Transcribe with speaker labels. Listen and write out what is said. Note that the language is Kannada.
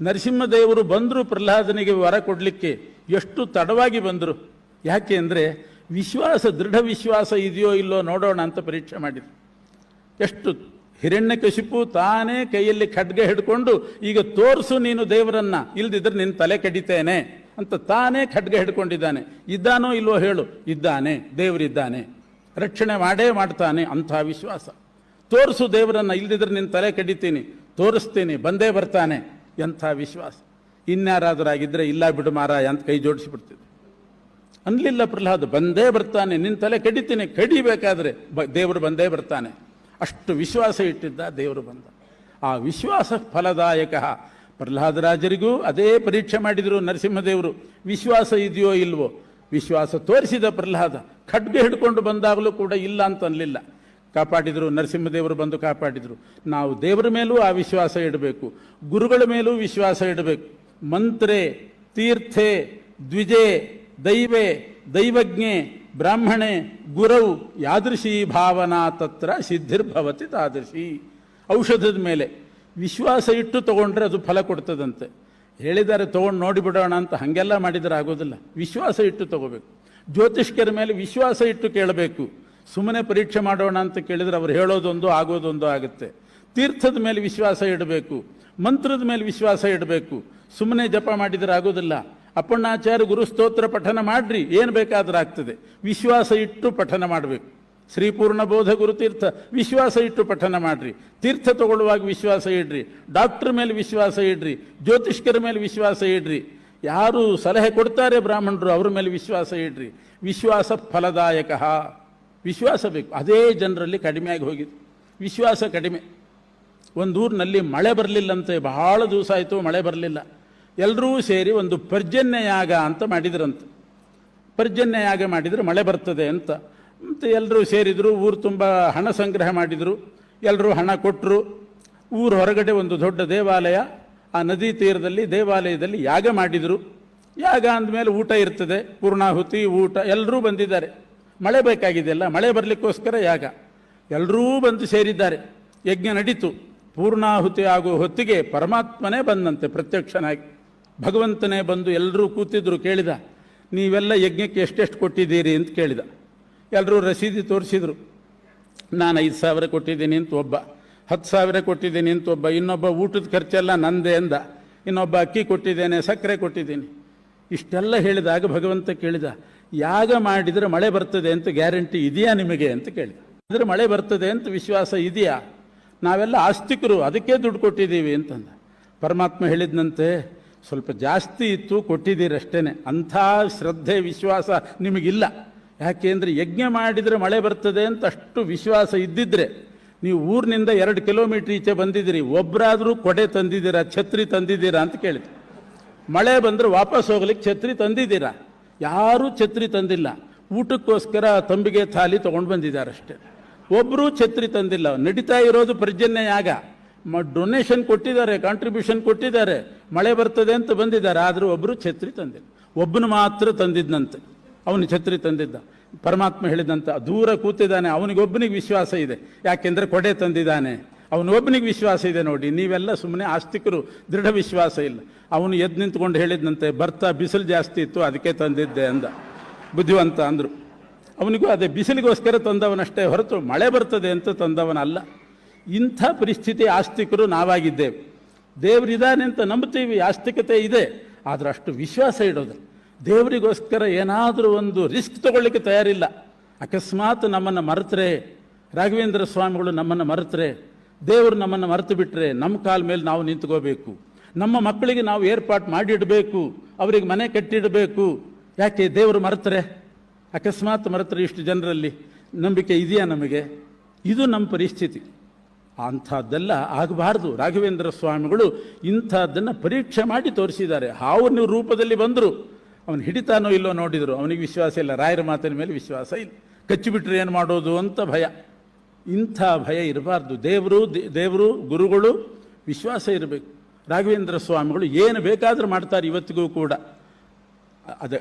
Speaker 1: ನರಸಿಂಹದೇವರು ಬಂದರು ಪ್ರಹ್ಲಾದನಿಗೆ ವರ ಕೊಡಲಿಕ್ಕೆ ಎಷ್ಟು ತಡವಾಗಿ ಬಂದರು. ಯಾಕೆ ಅಂದರೆ ವಿಶ್ವಾಸ, ದೃಢ ವಿಶ್ವಾಸ ಇದೆಯೋ ಇಲ್ಲೋ ನೋಡೋಣ ಅಂತ ಪರೀಕ್ಷೆ ಮಾಡಿದ್ರು. ಎಷ್ಟು ಹಿರಣ್ಯಕಶಿಪು ತಾನೇ ಕೈಯಲ್ಲಿ ಖಡ್ಗ ಹಿಡ್ಕೊಂಡು, ಈಗ ತೋರಿಸು ನೀನು ದೇವರನ್ನ, ಇಲ್ದಿದ್ರೆ ನಿನ್ನ ತಲೆ ಕಡಿತೇನೆ ಅಂತ ತಾನೇ ಖಡ್ಗ ಹಿಡ್ಕೊಂಡಿದ್ದಾನೆ. ಇದ್ದಾನೋ ಇಲ್ವೋ ಹೇಳು, ಇದ್ದಾನೆ, ದೇವರಿದ್ದಾನೆ. ರಕ್ಷಣೆ ಮಾಡೇ ಮಾಡ್ತಾನೆ ಅಂಥ ವಿಶ್ವಾಸ. ತೋರಿಸು ದೇವರನ್ನ, ಇಲ್ದಿದ್ರೆ ನಿನ್ನ ತಲೆ ಕಡಿತೀನಿ, ತೋರಿಸ್ತೀನಿ, ಬಂದೇ ಬರ್ತಾನೆ. ಎಂಥ ವಿಶ್ವಾಸ? ಇನ್ಯಾರಾದರೂ ಆಗಿದ್ದರೆ ಇಲ್ಲ ಬಿಡು ಮಾರಾಯ ಅಂತ ಕೈ ಜೋಡಿಸಿಬಿಡ್ತಿದ್ದೆ ಅನ್ಲಿಲ್ಲ ಪ್ರಹ್ಲಾದ್, ಬಂದೇ ಬರ್ತಾನೆ. ನಿನ್ನ ತಲೆ ಕಡಿತೀನಿ, ಕಡಿಬೇಕಾದ್ರೆ ಬ, ದೇವರು ಬಂದೇ ಬರ್ತಾನೆ. ಅಷ್ಟು ವಿಶ್ವಾಸ ಇಟ್ಟಿದ್ದ ದೇವರು ಬಂದ. ಆ ವಿಶ್ವಾಸ ಫಲದಾಯಕ. ಪ್ರಹ್ಲಾದರಾಜರಿಗೂ ಅದೇ ಪರೀಕ್ಷೆ ಮಾಡಿದರು ನರಸಿಂಹದೇವರು. ವಿಶ್ವಾಸ ಇದೆಯೋ ಇಲ್ವೋ? ವಿಶ್ವಾಸ ತೋರಿಸಿದ ಪ್ರಹ್ಲಾದ. ಖಡ್ಗೆ ಹಿಡ್ಕೊಂಡು ಬಂದಾಗಲೂ ಕೂಡ ಇಲ್ಲ ಅಂತ ಅನ್ಲಿಲ್ಲ. ಕಾಪಾಡಿದರು, ನರಸಿಂಹದೇವರು ಬಂದು ಕಾಪಾಡಿದರು. ನಾವು ದೇವರ ಮೇಲೂ ಆ ವಿಶ್ವಾಸ ಇಡಬೇಕು, ಗುರುಗಳ ಮೇಲೂ ವಿಶ್ವಾಸ ಇಡಬೇಕು. ಮಂತ್ರೆ, ತೀರ್ಥೆ, ದ್ವಿಜೆ, ದೈವೆ, ದೈವಜ್ಞೆ, ಬ್ರಾಹ್ಮಣೆ, ಗುರೌ, ಯಾದೃಶಿ ಭಾವನಾ ತತ್ರ ಸಿದ್ಧಿರ್ಭವತಿ ತಾದೃಶಿ. ಔಷಧದ ಮೇಲೆ ವಿಶ್ವಾಸ ಇಟ್ಟು ತಗೊಂಡ್ರೆ ಅದು ಫಲ ಕೊಡ್ತದಂತೆ. ಹೇಳಿದ್ದಾರೆ, ತೊಗೊಂಡು ನೋಡಿಬಿಡೋಣ ಅಂತ ಹಾಗೆಲ್ಲ ಮಾಡಿದರೆ ಆಗೋದಿಲ್ಲ. ವಿಶ್ವಾಸ ಇಟ್ಟು ತಗೋಬೇಕು. ಜ್ಯೋತಿಷ್ಕರ ಮೇಲೆ ವಿಶ್ವಾಸ ಇಟ್ಟು ಕೇಳಬೇಕು. ಸುಮ್ಮನೆ ಪರೀಕ್ಷೆ ಮಾಡೋಣ ಅಂತ ಕೇಳಿದರೆ ಅವ್ರು ಹೇಳೋದೊಂದು ಆಗೋದೊಂದು ಆಗುತ್ತೆ. ತೀರ್ಥದ ಮೇಲೆ ವಿಶ್ವಾಸ ಇಡಬೇಕು, ಮಂತ್ರದ ಮೇಲೆ ವಿಶ್ವಾಸ ಇಡಬೇಕು. ಸುಮ್ಮನೆ ಜಪ ಮಾಡಿದರೆ ಆಗೋದಿಲ್ಲ. ಅಪ್ಪಣ್ಣಾಚಾರ್ಯ ಗುರು ಸ್ತೋತ್ರ ಪಠನ ಮಾಡ್ರಿ, ಏನು ಬೇಕಾದರೂ ಆಗ್ತದೆ. ವಿಶ್ವಾಸ ಇಟ್ಟು ಪಠನ ಮಾಡಬೇಕು. ಶ್ರೀಪೂರ್ಣ ಬೋಧ ಗುರುತೀರ್ಥ ವಿಶ್ವಾಸ ಇಟ್ಟು ಪಠನ ಮಾಡ್ರಿ. ತೀರ್ಥ ತಗೊಳ್ಳುವಾಗ ವಿಶ್ವಾಸ ಇಡ್ರಿ. ಡಾಕ್ಟ್ರ್ ಮೇಲೆ ವಿಶ್ವಾಸ ಇಡ್ರಿ. ಜ್ಯೋತಿಷ್ಕರ ಮೇಲೆ ವಿಶ್ವಾಸ ಇಡ್ರಿ. ಯಾರು ಸಲಹೆ ಕೊಡ್ತಾರೆ ಬ್ರಾಹ್ಮಣರು, ಅವ್ರ ಮೇಲೆ ವಿಶ್ವಾಸ ಇಡ್ರಿ. ವಿಶ್ವಾಸ ಫಲದಾಯಕ. ವಿಶ್ವಾಸ ಬೇಕು. ಅದೇ ಜನರಲ್ಲಿ ಕಡಿಮೆಯಾಗಿ ಹೋಗಿದೆ. ವಿಶ್ವಾಸ ಕಡಿಮೆ. ಒಂದು ಊರಿನಲ್ಲಿ ಮಳೆ ಬರಲಿಲ್ಲಂತೆ, ಬಹಳ ದಿವಸ ಆಯಿತು ಮಳೆ ಬರಲಿಲ್ಲ. ಎಲ್ಲರೂ ಸೇರಿ ಒಂದು ಪರ್ಜನ್ಯ ಯಾಗ ಅಂತ ಮಾಡಿದ್ರಂತೆ. ಪರ್ಜನ್ಯ ಯಾಗ ಮಾಡಿದರೆ ಮಳೆ ಬರ್ತದೆ ಅಂತ. ಮತ್ತು ಎಲ್ಲರೂ ಸೇರಿದರು, ಊರು ತುಂಬ ಹಣ ಸಂಗ್ರಹ ಮಾಡಿದರು ಎಲ್ಲರೂ ಹಣ ಕೊಟ್ಟರು ಊರು ಹೊರಗಡೆ ಒಂದು ದೊಡ್ಡ ದೇವಾಲಯ, ಆ ನದಿ ತೀರದಲ್ಲಿ, ದೇವಾಲಯದಲ್ಲಿ ಯಾಗ ಮಾಡಿದರು. ಯಾಗ ಅಂದಮೇಲೆ ಊಟ ಇರ್ತದೆ. ಪೂರ್ಣಾಹುತಿ, ಊಟ ಎಲ್ಲರೂ ಬಂದಿದ್ದಾರೆ. ಮಳೆ ಬೇಕಾಗಿದೆಯಲ್ಲ, ಮಳೆ ಬರಲಿಕ್ಕೋಸ್ಕರ ಯಾಗ. ಎಲ್ಲರೂ ಬಂದು ಸೇರಿದ್ದಾರೆ. ಯಜ್ಞ ನಡೀತು. ಪೂರ್ಣಾಹುತಿ ಆಗುವ ಹೊತ್ತಿಗೆ ಪರಮಾತ್ಮನೇ ಬಂದಂತೆ ಪ್ರತ್ಯಕ್ಷನಾಗಿ. ಭಗವಂತನೇ ಬಂದು ಎಲ್ಲರೂ ಕೂತಿದ್ರು, ಕೇಳಿದ, ನೀವೆಲ್ಲ ಯಜ್ಞಕ್ಕೆ ಎಷ್ಟೆಷ್ಟು ಕೊಟ್ಟಿದ್ದೀರಿ ಅಂತ ಕೇಳಿದ. ಎಲ್ಲರೂ ರಸೀದಿ ತೋರಿಸಿದ್ರು. ನಾನು ಐದು ಸಾವಿರ ಕೊಟ್ಟಿದ್ದೀನಿ ಅಂತ ಒಬ್ಬ, ಹತ್ತು ಸಾವಿರ ಕೊಟ್ಟಿದ್ದೀನಿ ಅಂತ ಒಬ್ಬ, ಇನ್ನೊಬ್ಬ ಊಟದ ಖರ್ಚೆಲ್ಲ ನಂದೇ ಅಂದ. ಇನ್ನೊಬ್ಬ ಅಕ್ಕಿ ಕೊಟ್ಟಿದ್ದೇನೆ, ಸಕ್ಕರೆ ಕೊಟ್ಟಿದ್ದೀನಿ. ಇಷ್ಟೆಲ್ಲ ಹೇಳಿದಾಗ ಭಗವಂತ ಕೇಳಿದ ಯಾಗ ಮಾಡಿದರೆ ಮಳೆ ಬರ್ತದೆ ಅಂತ ಗ್ಯಾರಂಟಿ ಇದೆಯಾ ನಿಮಗೆ ಅಂತ ಕೇಳಿದೆ ಅಂದರೆ ಮಳೆ ಬರ್ತದೆ ಅಂತ ವಿಶ್ವಾಸ ಇದೆಯಾ? ನಾವೆಲ್ಲ ಆಸ್ತಿಕರು, ಅದಕ್ಕೆ ದುಡ್ಡು ಕೊಟ್ಟಿದ್ದೀವಿ ಅಂತಂದ. ಪರಮಾತ್ಮ ಹೇಳಿದ್ನಂತೆ, ಸ್ವಲ್ಪ ಜಾಸ್ತಿ ಇತ್ತು ಕೊಟ್ಟಿದ್ದೀರಷ್ಟೇ ಅಂಥ ಶ್ರದ್ಧೆ, ವಿಶ್ವಾಸ ನಿಮಗಿಲ್ಲ. ಯಾಕೆಂದರೆ ಯಜ್ಞ ಮಾಡಿದರೆ ಮಳೆ ಬರ್ತದೆ ಅಂತ ಅಷ್ಟು ವಿಶ್ವಾಸ ಇದ್ದಿದ್ರೆ, ನೀವು ಊರಿನಿಂದ ಎರಡು ಕಿಲೋಮೀಟ್ರ್ ಈಚೆ ಬಂದಿದ್ದೀರಿ ಒಬ್ಬರಾದರೂ ಕೊಡೆ ತಂದಿದ್ದೀರಾ, ಛತ್ರಿ ತಂದಿದ್ದೀರಾ ಅಂತ ಕೇಳಿದ್ರು. ಮಳೆ ಬಂದರೆ ವಾಪಸ್ ಹೋಗ್ಲಿಕ್ಕೆ ಛತ್ರಿ ತಂದಿದ್ದೀರಾ? ಯಾರೂ ಛತ್ರಿ ತಂದಿಲ್ಲ. ಊಟಕ್ಕೋಸ್ಕರ ತಂಬಿಗೆ ಥಾಲಿ ತೊಗೊಂಡು ಬಂದಿದ್ದಾರೆ ಅಷ್ಟೇ. ಒಬ್ಬರೂ ಛತ್ರಿ ತಂದಿಲ್ಲ. ನಡೀತಾ ಇರೋದು ಪರ್ಜನ್ಯ ಯಾಗ. ಮ ಡೊನೇಷನ್ ಕೊಟ್ಟಿದ್ದಾರೆ ಕಾಂಟ್ರಿಬ್ಯೂಷನ್ ಕೊಟ್ಟಿದ್ದಾರೆ. ಮಳೆ ಬರ್ತದೆ ಅಂತ ಬಂದಿದ್ದಾರೆ. ಆದರೂ ಒಬ್ಬರು ಛತ್ರಿ ತಂದಿಲ್ಲ. ಒಬ್ಬನು ಮಾತ್ರ ತಂದಿದ್ದಂತೆ ಅವನು ಛತ್ರಿ ತಂದಿದ್ದ. ಪರಮಾತ್ಮ ಹೇಳಿದಂತ, ದೂರ ಕೂತಿದ್ದಾನೆ. ಅವನಿಗೊಬ್ಬನಿಗೆ ವಿಶ್ವಾಸ ಇದೆ. ಯಾಕೆಂದರೆ ಕೊಡೆ ತಂದಿದ್ದಾನೆ. ಅವನೊಬ್ಬನಿಗೆ ವಿಶ್ವಾಸ ಇದೆ ನೋಡಿ, ನೀವೆಲ್ಲ ಸುಮ್ಮನೆ ಆಸ್ತಿಕರು, ದೃಢ ವಿಶ್ವಾಸ ಇಲ್ಲ. ಅವನು ಎದ್ದು ನಿಂತ್ಕೊಂಡು ಹೇಳಿದಂತೆ ಬರ್ತಾ ಬಿಸಿಲು ಜಾಸ್ತಿ ಇತ್ತು, ಅದಕ್ಕೆ ತಂದಿದ್ದೆ ಅಂದ. ಬುದ್ಧಿವಂತ ಅಂದರು. ಅವನಿಗೂ ಅದೇ ಬಿಸಿಲಿಗೋಸ್ಕರ ತಂದವನಷ್ಟೇ ಹೊರತು ಮಳೆ ಬರ್ತದೆ ಅಂತ ತಂದವನಲ್ಲ. ಇಂಥ ಪರಿಸ್ಥಿತಿ ಆಸ್ತಿಕರು ನಾವಾಗಿದ್ದೇವೆ. ದೇವರಿದ್ದಾನೆ ಅಂತ ನಂಬ್ತೀವಿ ಆಸ್ತಿಕತೆ ಇದೆ, ಆದರೆ ಅಷ್ಟು ವಿಶ್ವಾಸ ಇಡೋದು ದೇವರಿಗೋಸ್ಕರ ಏನಾದರೂ ಒಂದು ರಿಸ್ಕ್ ತಗೊಳ್ಳಿಕ್ಕೆ ತಯಾರಿಲ್ಲ. ಅಕಸ್ಮಾತ್ ನಮ್ಮನ್ನು ಮರೆತರೆ, ರಾಘವೇಂದ್ರ ಸ್ವಾಮಿಗಳು ನಮ್ಮನ್ನು ಮರೆತರೆ ದೇವರು ನಮ್ಮನ್ನು ಮರೆತು ಬಿಟ್ಟರೆ ನಮ್ಮ ಕಾಲ ಮೇಲೆ ನಾವು ನಿಂತ್ಕೋಬೇಕು. ನಮ್ಮ ಮಕ್ಕಳಿಗೆ ನಾವು ಏರ್ಪಾಟ್ ಮಾಡಿಡಬೇಕು. ಅವರಿಗೆ ಮನೆ ಕಟ್ಟಿಡಬೇಕು. ಯಾಕೆ ದೇವರು ಮರೆತರೆ? ಅಕಸ್ಮಾತ್ ಮರೆತರೆ ಇಷ್ಟು ಜನರಲ್ಲಿ? ನಂಬಿಕೆ ಇದೆಯಾ ನಮಗೆ? ಇದು ನಮ್ಮ ಪರಿಸ್ಥಿತಿ. ಅಂಥದ್ದೆಲ್ಲ ಆಗಬಾರ್ದು. ರಾಘವೇಂದ್ರ ಸ್ವಾಮಿಗಳು ಇಂಥದ್ದನ್ನು ಪರೀಕ್ಷೆ ಮಾಡಿ ತೋರಿಸಿದ್ದಾರೆ. ಹಾವು ರೂಪದಲ್ಲಿ ಬಂದರು. ಅವನು ಹಿಡಿತಾನೋ ಇಲ್ಲೋ ನೋಡಿದರು. ಅವನಿಗೆ ವಿಶ್ವಾಸ ಇಲ್ಲ. ರಾಯರ ಮಾತಿನ ಮೇಲೆ ವಿಶ್ವಾಸ ಇಲ್ಲ. ಕಚ್ಚಿಬಿಟ್ರೆ ಏನು ಮಾಡೋದು ಅಂತ ಭಯ. ಇಂಥ ಭಯ ಇರಬಾರ್ದು. ದೇವರು ದೇವರು, ಗುರುಗಳು, ವಿಶ್ವಾಸ ಇರಬೇಕು. ರಾಘವೇಂದ್ರ ಸ್ವಾಮಿಗಳು ಏನು ಬೇಕಾದರೂ ಮಾಡ್ತಾರೆ ಇವತ್ತಿಗೂ ಕೂಡ. ಅದು